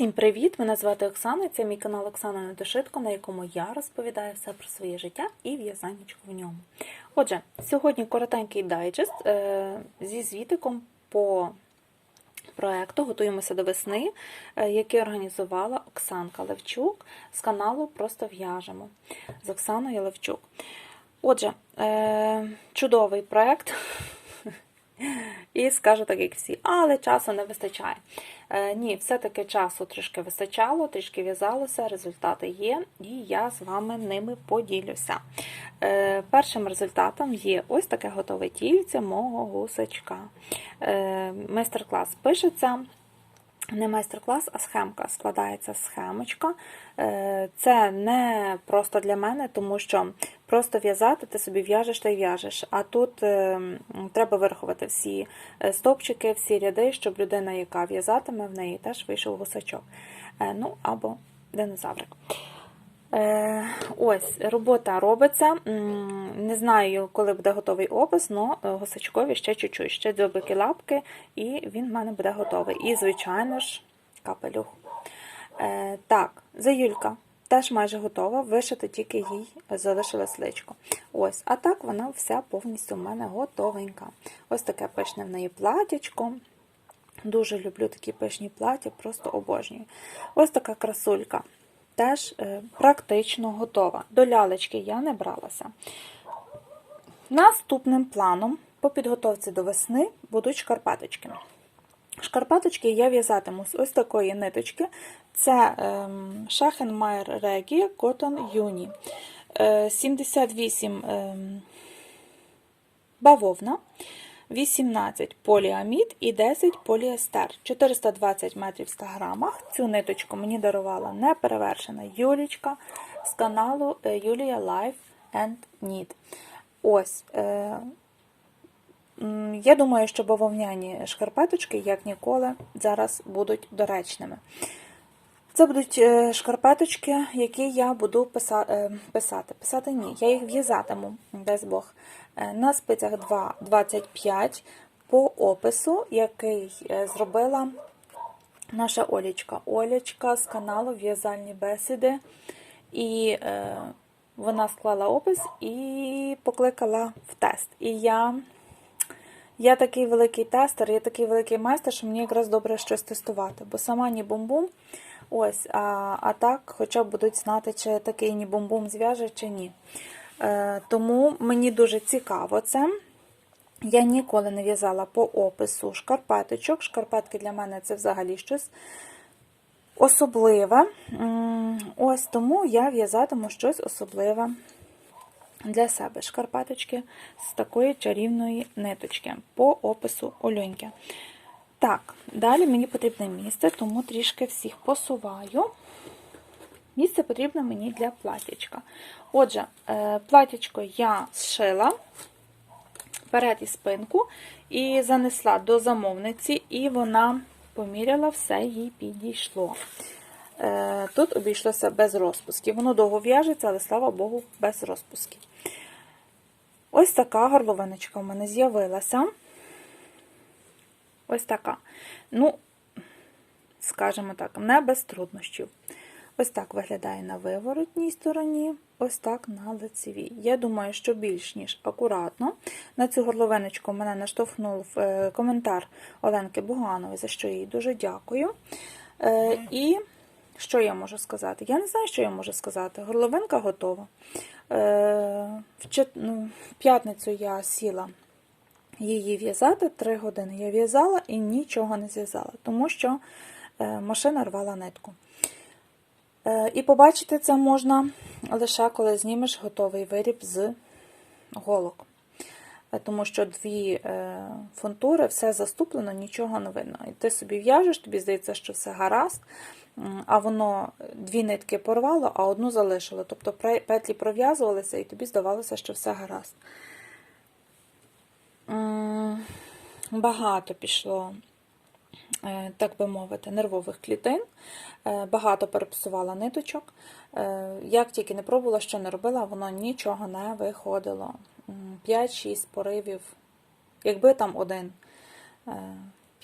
Всім привіт! Мене звати Оксана. Це мій канал Оксана Недошитко, на якому я розповідаю все про своє життя і в'язаннячко в ньому. Отже, сьогодні коротенький дайджест е, зі звітиком по проекту Готуємося до весни, е, який організувала Оксанка Левчук з каналу Просто в'яжемо з Оксаною Левчук. Отже, е, чудовий проект. І скажу так, як всі, але часу не вистачає. Е, ні, все-таки часу трішки вистачало, трішки в'язалося, результати є, і я з вами ними поділюся. Е, першим результатом є ось таке готове тільце мого гусачка. Е, майстер-клас пишеться. Не майстер-клас, а схемка. Складається схемочка. Е, Це не просто для мене, тому що просто в'язати ти собі в'яжеш та й в'яжеш. А тут е, треба вирахувати всі стопчики, всі ряди, щоб людина, яка в'язатиме, в неї теж вийшов гусачок. Е, Ну або динозаврик. Е, Ось, робота робиться. Не знаю, коли буде готовий опис, але гусачкові ще чуть-чуть, ще дзьобики лапки, і він в мене буде готовий. І, звичайно ж, капелюх. Е, Так, заюлька теж майже готова, вишити тільки їй залишилось личко. Ось, а так вона вся повністю в мене готовенька. Ось таке пишне в неї платячко. Дуже люблю такі пишні плаття, просто обожнюю. Ось така красулька. Теж е, практично готова. До лялечки я не бралася. Наступним планом по підготовці до весни будуть шкарпеточки. Шкарпеточки я в'язатиму з ось такої ниточки. Це ем, Schachenmeier Regie Cotton. Е, 78 ем, бавовна, 18 поліамід і 10 поліестер. 420 метрів в 100 грамах. Цю ниточку мені дарувала неперевершена Юлічка з каналу е, Юлія Life and Knit. Ось. Е, я думаю, що бавовняні шкарпеточки, як ніколи, зараз будуть доречними. Це будуть е, шкарпеточки, які я буду е, писати. Писати ні, я їх в'язатиму, дасть Бог, е, на спицях 2,25 по опису, який зробила наша Олічка. Олічка з каналу В'язальні бесіди. І е, вона склала опис і покликала в тест. І я я такий великий тестер, я такий великий майстер, що мені якраз добре щось тестувати. Бо сама ні бум-бум. Ось, а, а так, хоча б будуть знати, чи такий ні бум-бум зв'яже, чи ні. Е, тому мені дуже цікаво це. Я ніколи не в'язала по опису шкарпеточок. Шкарпетки для мене це взагалі щось особливе. Ось тому я в'язатиму щось особливе для себе шкарпеточки з такої чарівної ниточки по опису Олюньки. Так, далі мені потрібне місце, тому трішки всіх посуваю. Місце потрібно мені для платячка. Отже, е, платячко я зшила перед і спинку і занесла до замовниці, і вона поміряла, все їй підійшло. Е, Тут обійшлося без розпусків. Воно довго в'яжеться, але слава Богу, без розпусків. Ось така горловиночка в мене з'явилася. Ось така. Ну, скажімо так, не без труднощів. Ось так виглядає на виворотній стороні, ось так на лицевій. Я думаю, що більш ніж акуратно. На цю горловиночку мене наштовхнув е, коментар Оленки Буганової, за що їй дуже дякую. Е, І що я можу сказати? Я не знаю, що я можу сказати. Горловинка готова. Е, ну, в п'ятницю я сіла її в'язати. Три години я в'язала і нічого не зв'язала, тому що е, машина рвала нитку. Е, І побачити це можна лише коли знімеш готовий виріб з голок. Е, Тому що дві фунтури, все заступлено, нічого не видно. І ти собі в'яжеш, тобі здається, що все гаразд, а воно дві нитки порвало, а одну залишило. Тобто петлі пров'язувалися, і тобі здавалося, що все гаразд. Багато пішло, е, так би мовити, нервових клітин. Е, Багато перепсувала ниточок. Е, Як тільки не пробувала, що не робила, воно нічого не виходило. 5-6 поривів, якби там один, е,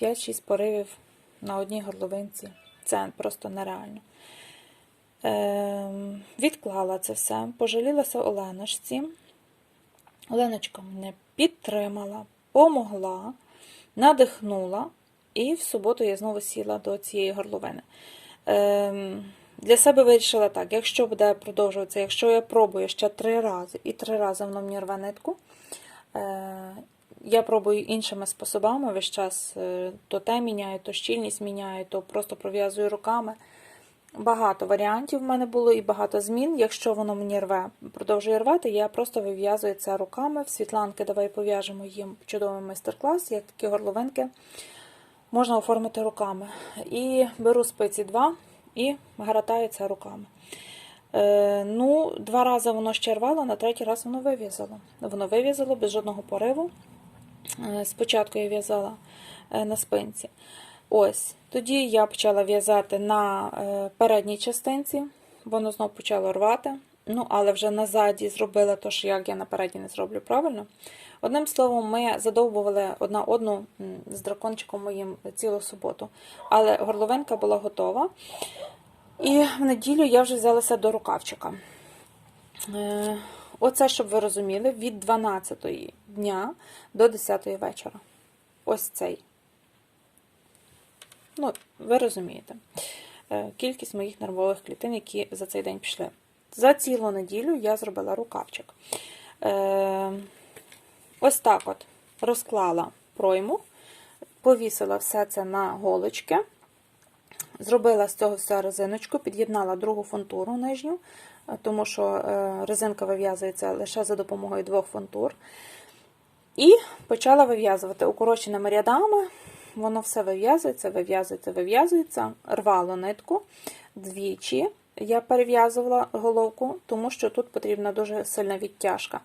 5-6 поривів на одній горловинці Це просто нереально. Відклала це все, пожалілася Оленочці. Оленочка мене підтримала, помогла, надихнула, і в суботу я знову сіла до цієї горловини. Ем, для себе вирішила так: якщо буде продовжуватися, якщо я пробую ще три рази і три рази воно мені рве нитку, е, я пробую іншими способами весь час е, то те міняю, то щільність міняю, то просто пров'язую руками. Багато варіантів в мене було і багато змін. Якщо воно мені рве, продовжує рвати, я просто вив'язую це руками. В світланки давай пов'яжемо їм чудовий майстер-клас, як такі горловинки можна оформити руками. І беру спиці 2 і гаратаю це руками. Е, ну, Два рази воно ще рвало, на третій раз воно вив'язало. Воно вив'язало без жодного пориву. Е, Спочатку я в'язала е, на спинці. Ось, тоді я почала в'язати на е, передній частинці, воно знову почало рвати. Ну, але вже назаді зробила те, що як я на передній не зроблю правильно. Одним словом, ми задовбували одна одну з дракончиком моїм цілу суботу. Але горловинка була готова. І в неділю я вже взялася до рукавчика. Е, Оце, щоб ви розуміли, від 12 дня до 10 вечора. Ось цей. Ну, ви розумієте, е, кількість моїх нервових клітин, які за цей день пішли. За цілу неділю я зробила рукавчик. Е, Ось так от розклала пройму, повісила все це на голочки, зробила з цього все резиночку, під'єднала другу фунтуру нижню, е, тому що резинка вив'язується лише за допомогою двох фунтур. І почала вив'язувати укороченими рядами. Воно все вив'язується, вив'язується, вив'язується, рвало нитку двічі. Я перев'язувала головку, тому що тут потрібна дуже сильна відтяжка.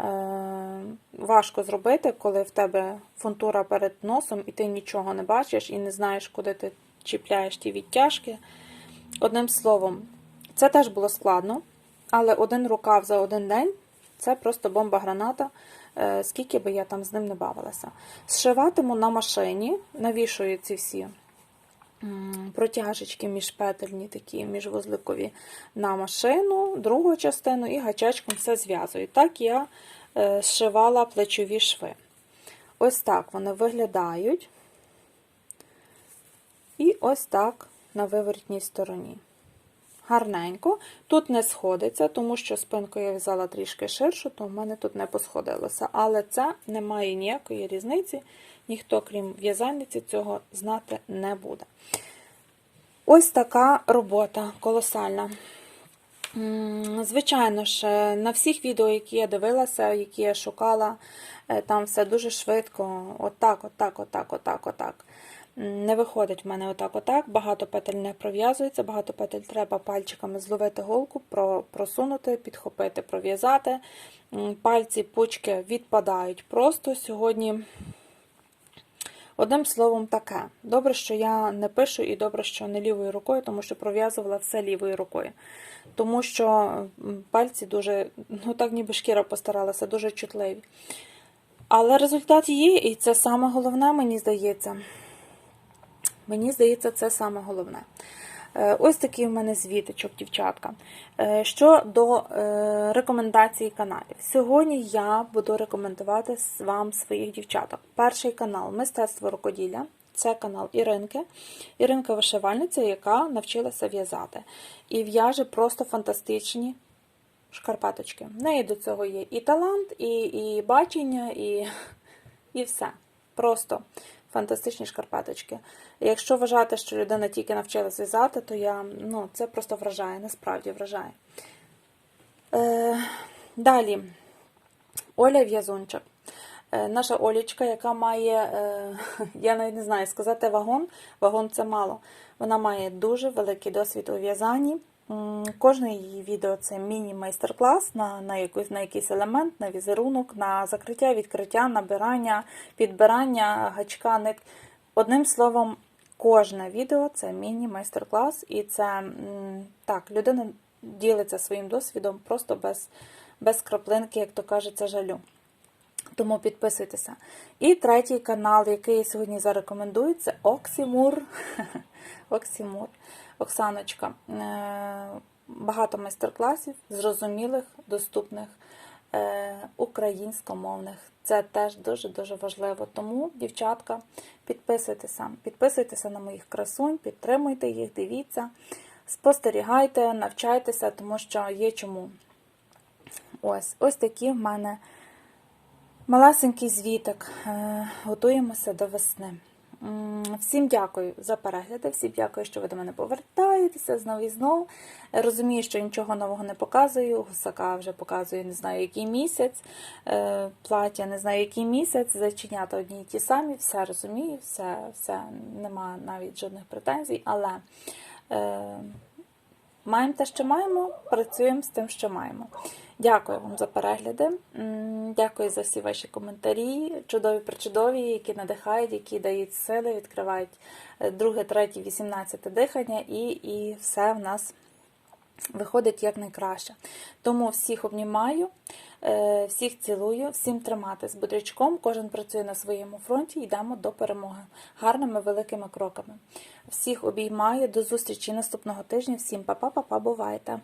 Е, важко зробити, коли в тебе фунтура перед носом, і ти нічого не бачиш і не знаєш, куди ти чіпляєш ті відтяжки. Одним словом, це теж було складно, але один рукав за один день це просто бомба-граната, скільки би я там з ним не бавилася. Зшиватиму на машині, навішую ці всі протяжечки міжпетельні, такі міжвузликові на машину, другу частину і гачечком все зв'язую. Так я е, зшивала плечові шви. Ось так вони виглядають. І ось так на виворотній стороні. Гарненько. Тут не сходиться, тому що спинку я в'язала трішки ширшу, то в мене тут не посходилося. Але це не має ніякої різниці, ніхто, крім в'язальниці, цього знати не буде. Ось така робота колосальна. Звичайно ж, на всіх відео, які я дивилася, які я шукала, е, там все дуже швидко. Отак, отак, отак, отак, отак. Не виходить в мене отак, отак. Багато петель не пров'язується, багато петель треба пальчиками зловити голку, просунути, підхопити, пров'язати. Пальці, пучки відпадають просто сьогодні. Одним словом, таке. Добре, що я не пишу, і добре, що не лівою рукою, тому що пров'язувала все лівою рукою. Тому що пальці дуже, ну так ніби шкіра постаралася, дуже чутливі. Але результат є, і це саме головне, мені здається. Мені здається, це саме головне. Е, Ось такий в мене звіточок, дівчатка. Е, Щодо е, рекомендацій каналів. Сьогодні я буду рекомендувати вам своїх дівчаток. Перший канал Мистецтво рукоділля. Це канал Іринки. Іринка вишивальниця, яка навчилася в'язати. І в'яже просто фантастичні шкарпеточки. В неї до цього є і талант, і, і бачення, і, і все. Просто фантастичні шкарпеточки. Якщо вважати, що людина тільки навчилась в'язати, то я, ну, це просто вражає, насправді вражає. Е, далі, Оля В'язунчик. Е, наша Олічка, яка має, е, я навіть не знаю, сказати вагон, вагон це мало. Вона має дуже великий досвід у в'язанні. Кожне її відео це міні-майстер-клас на, на, якийсь, на якийсь елемент, на візерунок, на закриття, відкриття, набирання, підбирання гачка, нит. Одним словом, кожне відео це міні-майстер-клас, і це так, людина ділиться своїм досвідом просто без, без краплинки, як то кажеться, жалю. Тому підписуйтеся. І третій канал, який сьогодні зарекомендую, це Оксімур. Оксімур. Оксаночка. Е, Багато майстер-класів, зрозумілих, доступних, е, українськомовних. Це теж дуже-дуже важливо. Тому, дівчатка, підписуйтеся. Підписуйтеся на моїх красунь, підтримуйте їх, дивіться, спостерігайте, навчайтеся, тому що є чому. Ось, ось такі в мене малесенький звіток. Е, Готуємося до весни. Всім дякую за перегляди, всім дякую, що ви до мене повертаєтеся знову і знову. Е, Розумію, що нічого нового не показую. Гусака вже показую, не знаю, який місяць. Е, Плаття не знаю, який місяць. Заченята одні й ті самі, все розумію, все, все нема навіть жодних претензій, але. Маємо те, що маємо, працюємо з тим, що маємо. Дякую вам за перегляди. Дякую за всі ваші коментарі, чудові причудові, які надихають, які дають сили, відкривають е, друге, третє, вісімнадцяте дихання, і, і все в нас виходить як найкраще. Тому всіх обнімаю, е, всіх цілую, всім триматись бодрячком. Кожен працює на своєму фронті, йдемо до перемоги гарними великими кроками. Всіх обіймаю. До зустрічі наступного тижня. Всім па-па, па-па, бувайте!